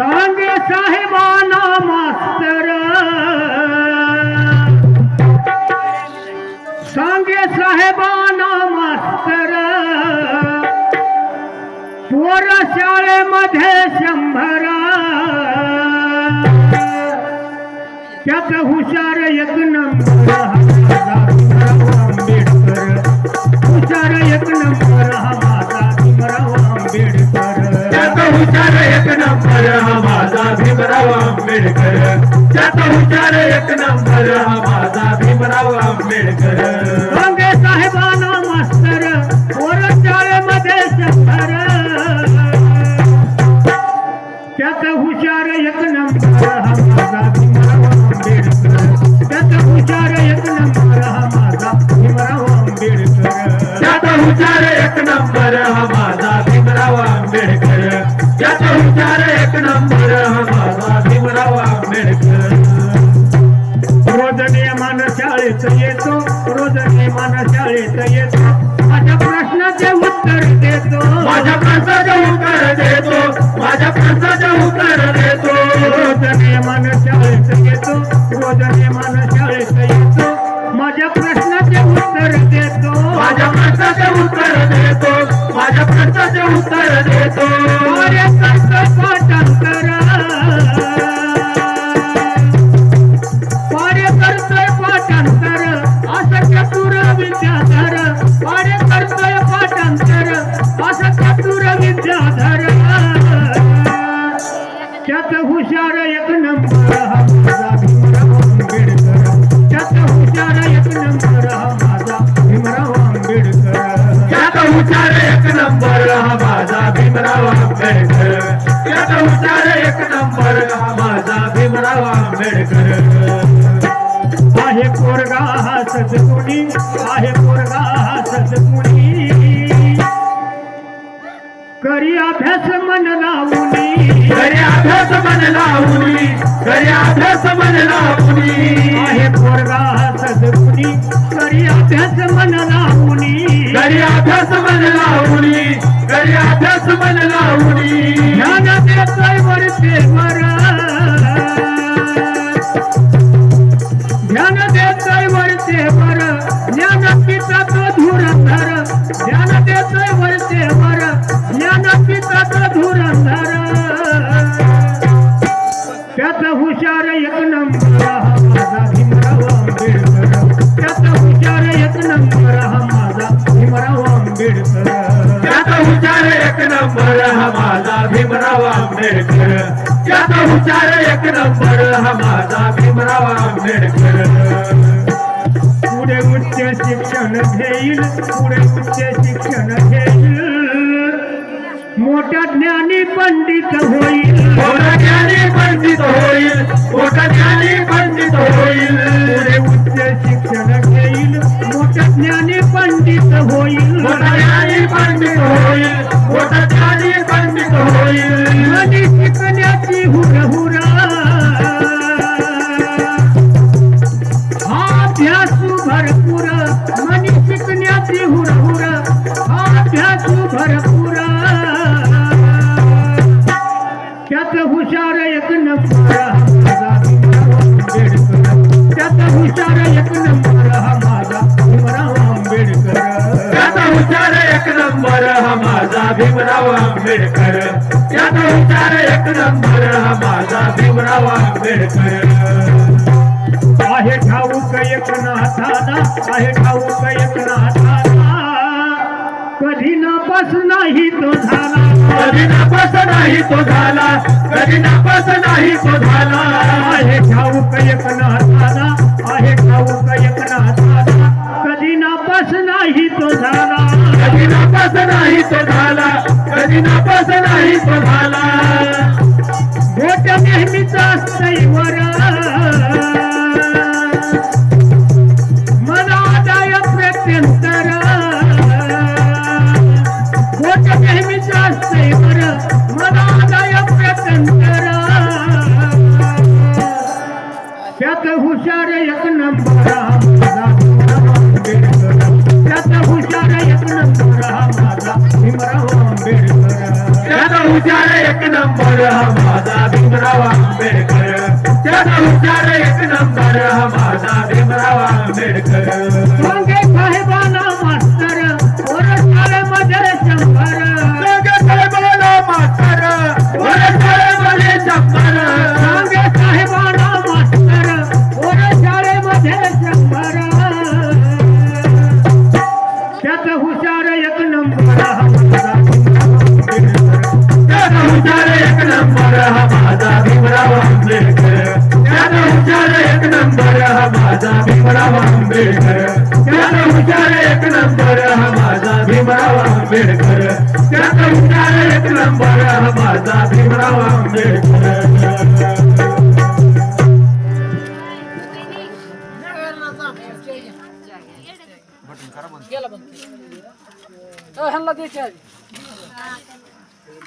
सांगे साहेबाना मास्तर. सांगे साहेबाना मास्तर. पोर शाळेमध्ये शंभर. त्यात हुशार एक नंबर आंबेडकर. हुशार एक नंबर हा माझा भीमराव त्यात हुशार एक नंबर हा माझा भीमराव आंबेडकर आंबेडकर सांगे मास्तर शाळेमध्ये हुशार एक नंबर हा माझा भीमराव आंबेडकर हुशार एक नंबर हा माझा भीमराव आंबेडकर त्याचा हुशार एक नंबर हा शाळेत येतो रोज नेमान शाळेत येतो. माझ्या प्रश्नाचे उत्तर देतो. माझ्या प्रश्नाचे उत्तर देतो. माझ्या प्रश्नाचे उत्तर देतो. रोज नेमान शाळेत येतो रोज नेमान शाळेत येतो. माझ्या प्रश्नाचे उत्तर देतो. माझ्या प्रश्नाचे उत्तर देतो. माझ्या प्रश्नाचे उत्तर देतो. भीमराव आंबेडकर. आहे पोरगा सद्गुणी आहे पोरगा सद्गुणी करी अभ्यास मन लावूनी. घरी अभ्यास मन लावूनी घरी अभ्यास मन लावूनी. आहे पोरगा सद्गुणी करी अभ्यास मन लावूनी. घरी अभ्यास मन लावूनी घरी अभ्यास मन लावूनी. ध्यान देतोय वरचे वर. ध्यान देतोय वरचे वर ज्ञान पिता तो धुरंधर ध्यान देतोय वरचे वर ज्ञान पिता तो धुरंधर त्यात हुशार एक नंबर हा माझा भीमराव आंबेडकर. त्यात हुशार एक नंबर हा माझा भीमराव आंबेडकर. त्यात हुशार एक नंबर हा माझा भीमराव आंबेडकर. त्यात हुशार एक नंबर हा माझा भीमराव आंबेडकर. पुढे उच्च शिक्षण घेईल पुढे उच्च शिक्षण घेईल. मोठा ज्ञानी पंडित होईल. मोठा ज्ञानी पंडित होईल मोठा ज्ञानी पंडित होईल. पुढे एक नंबर हा माझा भीमराव आंबेडकर. त्यात एक नंबर हा माझा भीमराव आंबेडकर एक नंबर हा माझा भीमराव आंबेडकर. आहे ठाऊक एक नाथाला आहे ठाऊक एक नाथाला कधी नापास नाही तो झाला. कधी नापास नाही तो झाला. कधी नापास नाही तो झाला. आहे ठाऊक एक नाथाना नापास नाही तो झाला कधी नापास नाही तो झाला बोट नेहमीचा असतंय वर नंबर हा माझा भीमराव आंबेडकर त्याचा हुशार एक नंबर हा माझा भीमराव आंबेडकर वांगे साहेबांना मास्तर पोर शाळेमध्ये शंभर साहेबाला मास्तर वरशाळेमध्ये शंभर वांगे साहेबांना मास्तर पोर शाळेमध्ये शंभर त्यात हुशार एक नंबर हा माझा भीमराव आंबेडकर. त्याचा हुशार एक नंबर हा माझा भीमराव आंबेडकर एक नंबर एक नंबर बंद हो, ह्यांना द्यायची आधी. Yeah.